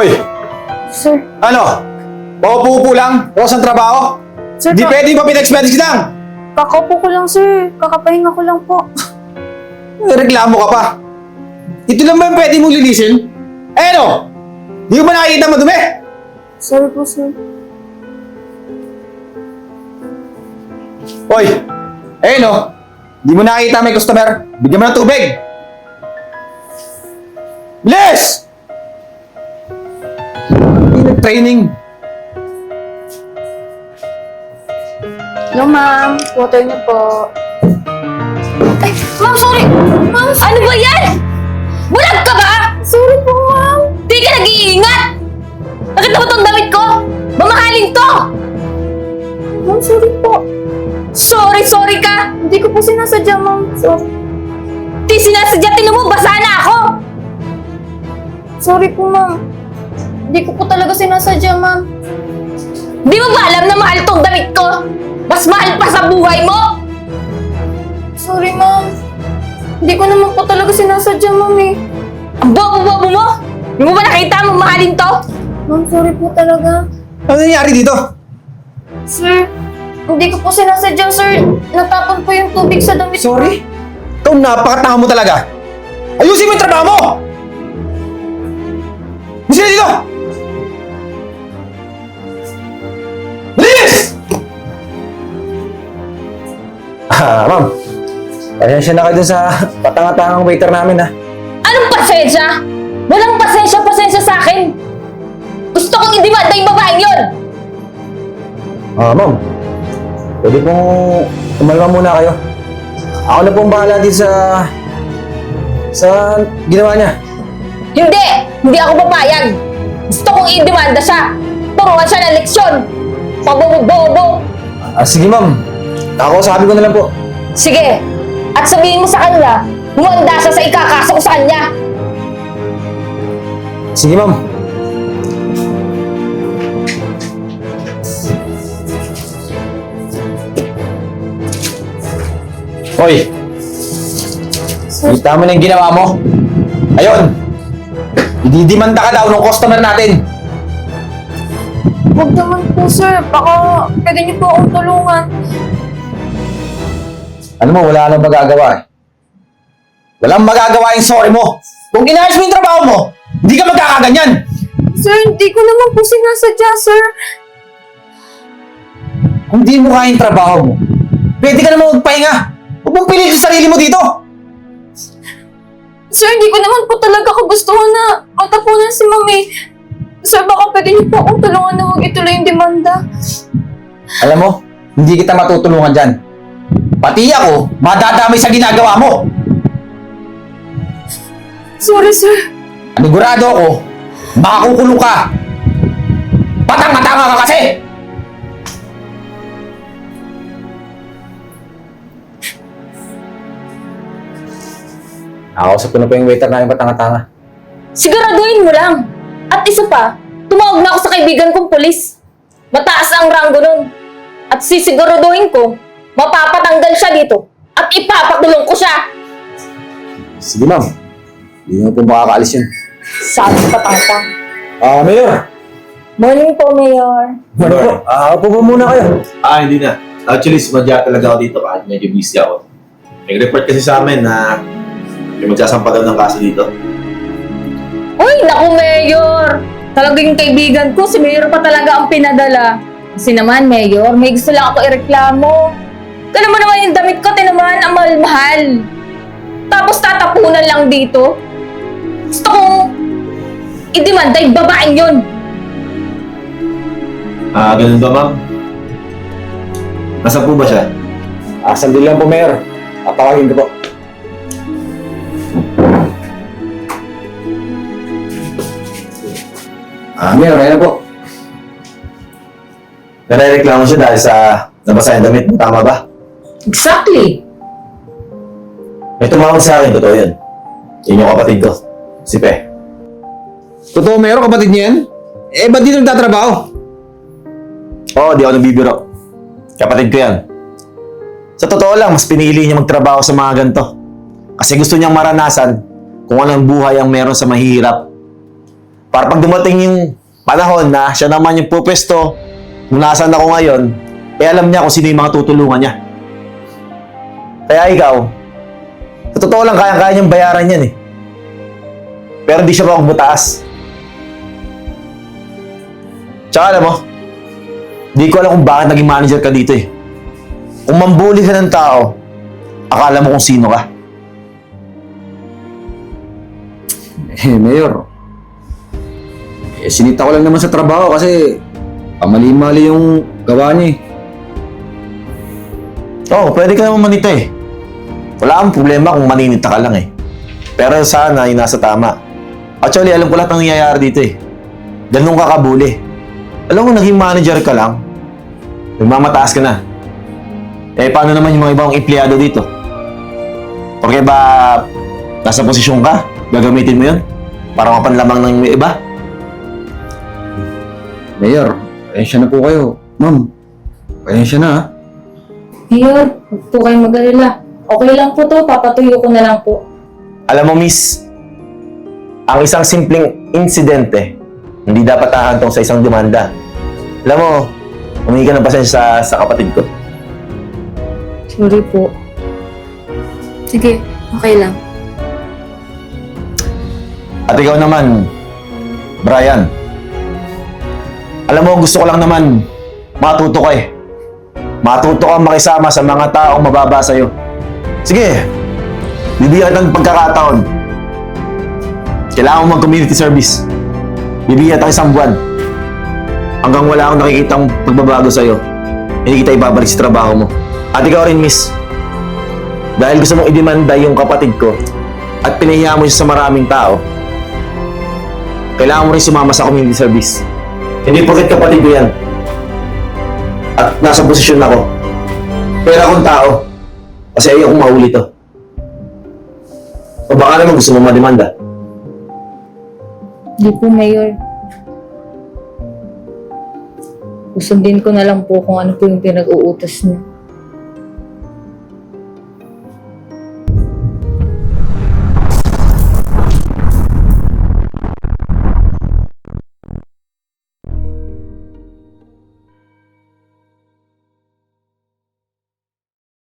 Hoy, Sir, ano? Paupo-upo lang? Oras ang trabaho? sir, Di ka- pwede pa pinexpedics lang! kakaupo ko lang sir. Kakapahinga ko lang po. Reklamo ka pa. Ito lang ba yung pwede mong linisin? Eh ano? Di ko ba nakikita madumi? Sorry po sir. Hoy, eh no? Di mo nakikita may customer? Bigyan mo ng tubig! Bilis! Hindi nag-training. Hello ma'am, water niyo po. Ay, ma'am, sorry! Ma'am, Ano ba yan? Bulag ka ba? sorry po ma'am. Di ka nag-iingat! Nakita mo tong damit ko? Mamahalin to! Ma'am, sorry po. Sorry, sorry ka! Hindi ko po sinasadya ma'am. Sorry. Di sinasadya, tinan mo, basa na ako! Sorry po ma'am. Hindi ko po talaga sinasadya ma'am. Di mo ba alam na mahal tong damit ko? Mas mahal pa sa buhay mo? Sorry ma'am. Hindi ko naman po talaga sinasadya ma'am eh. Ang bobo-bobo mo? Di mo ba nakita mo mahalin to? Ma'am, sorry po talaga. Ano nangyari dito? Sir, hindi ko po sinasadya sir. Natapon po yung tubig sa damit ko. Sorry? Ikaw napakatanga mo talaga. Ayusin mo yung trabaho mo! Bisa dito! Ah, ma'am. Pasensya na kayo dun sa patanga-tangang waiter namin, ha? Anong pasensya? Walang pasensya-pasensya sa akin! Gusto kong idimanda yung babaeng yun! Ah, ma'am. Pwede pong umalma muna kayo. Ako na pong bahala dito sa... sa ginawa niya. Hindi! Hindi ako papayag! Gusto kong idemanda siya! Turuan siya ng leksyon! Pabobo-bobo! Ah, sige, ma'am. Ako, sabi ko na lang po. Sige! At sabihin mo sa kanila, humanda siya sa ikakaso ko sa kanya! Sige, ma'am. Hoy! Kita mo na yung ginawa mo? Ayun! Ididimanda ka daw ng customer natin! Huwag naman po sir. Baka pwede niyo po akong tulungan. Ano mo, wala nang magagawa eh. Walang magagawa yung sorry mo! Kung inayos mo yung trabaho mo, hindi ka magkakaganyan! Sir, hindi ko naman po sinasadya sir. Kung di mo kaya yung trabaho mo, pwede ka naman magpahinga! Huwag mong pilit yung sarili mo dito! Sir, hindi ko naman po talaga kagustuhan na matapunan si mami. Sir, baka pwede niyo po akong tulungan na huwag ituloy yung demanda. Alam mo, hindi kita matutulungan dyan. Pati ako, madadamay sa ginagawa mo. Sorry sir. Anigurado ako, makakukulong ka. Patanga-tanga ka kasi! Nakausap ko na po yung waiter namin patanga-tanga. Siguraduhin mo lang! At isa pa, tumawag na ako sa kaibigan kong polis. Mataas ang ranggo nun. At sisiguraduhin ko, mapapatanggal siya dito at ipapakulong ko siya. Sige ma'am, hindi naman po makakaalis yun. Sabi pa tatang. Ah, Mayor! Morning po, Mayor. Ano po? Ah, upo po muna kayo. Ah, hindi na. Actually, sumadya talaga ako dito kahit medyo busy ako. Nag-report kasi sa amin na may magsasampagan ng kaso dito. Uy, naku, Mayor! Talagang kaibigan ko, si Mayor pa talaga ang pinadala. Kasi naman, Mayor, may gusto lang ako ireklamo. Kala mo naman yung damit ko, tinaman, ang mahal-mahal. Tapos tatapunan lang dito. Gusto kong idemanda yung babaeng yun. Ah, ganun ba, ma'am? Nasaan po ba siya? Ah, sandali lang po, Mayor. Tatawagin ko po. Ah, Mayor, ayun po. Nare-reklamo siya dahil sa nabasa yung damit mo. Tama ba? Exactly. May tumawag sa akin, totoo yun. Yun yung kapatid ko, si Pe. Totoo, Mayor, kapatid niya yan? Eh, ba't dito nagtatrabaho? Oo, di ako nagbibiro. Kapatid ko yan. Sa totoo lang, mas pinili niya magtrabaho sa mga ganito. Kasi gusto niyang maranasan kung anong buhay ang meron sa mahihirap. Para pag dumating yung panahon na siya naman yung pupwesto, kung nasaan ako ngayon, eh alam niya kung sino yung mga tutulungan niya. Kaya ikaw, sa totoo lang, kaya-kaya niyang bayaran yan eh. Pero di siya magbutaas. Tsaka alam mo, di ko alam kung bakit naging manager ka dito eh. Kung mambuli ka ng tao, akala mo kung sino ka. Eh, Mayor. Eh, sinita ko lang naman sa trabaho kasi pamali-mali yung gawa niya eh. Oo, pwede ka naman manita eh. Wala kang problema kung maninita ka lang eh. Pero sana yung nasa tama. Actually, alam ko lahat ng nangyayari dito eh. Ganun ka kabuli. Alam mo, naging manager ka lang. Nagmamataas ka na. Eh, paano naman yung mga ibang empleyado dito? Porque ba nasa posisyon ka? Gagamitin mo yun? Para mapanlamang ng iba? Mayor, pasensya na po kayo. Ma'am, pasensya na ha. Mayor, huwag po kayong mag-alala. Okay lang po to, papatuyo ko na lang po. Alam mo, miss, ang isang simpleng insidente, hindi dapat hahantong sa isang demanda. Alam mo, humingi ka ng pasensya sa, sa kapatid ko. Sorry po. Sige, okay lang. At ikaw naman, Brian. Alam mo, gusto ko lang naman matuto ka eh. Matuto kang makisama sa mga taong mababa sa'yo. Sige, bibigyan kita ng pagkakataon. Kailangan mo mag-community service. Bibigyan kita ng isang buwan. Hanggang wala akong nakikitang pagbabago sa'yo, hindi kita ibabalik sa trabaho mo. At ikaw rin, miss. Dahil gusto mong idemanda yung kapatid ko at pinahiya mo siya sa maraming tao, kailangan mo rin sumama sa community service. Hindi porket kapatid ko yan. At nasa posisyon ako. Pero akong tao. Kasi ayaw kong mahuli to. O baka naman gusto mo mademanda. Hindi po, Mayor. Usundin ko na lang po kung ano po yung pinag-uutos niya.